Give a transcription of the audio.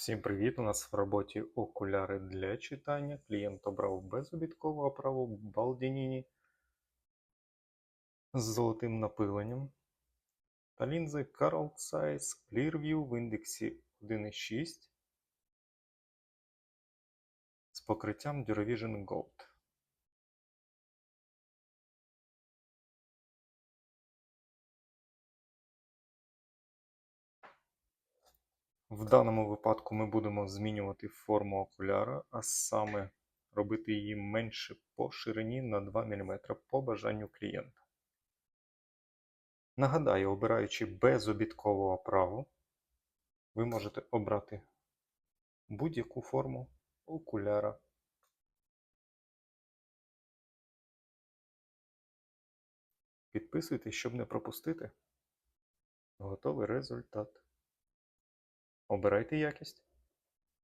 Всім привіт! У нас в роботі окуляри для читання. Клієнт обрав безобідкову оправу Балдініні з золотим напиленням та лінзи Carl Zeiss Clearview в індексі 1.6 з покриттям Duravision Gold. В даному випадку ми будемо змінювати форму окуляра, а саме робити її менше по ширині на 2 мм по бажанню клієнта. Нагадаю, обираючи безобідкову оправу, ви можете обрати будь-яку форму окуляра. Підписуйтесь, щоб не пропустити. Готовий результат. Обирайте якість.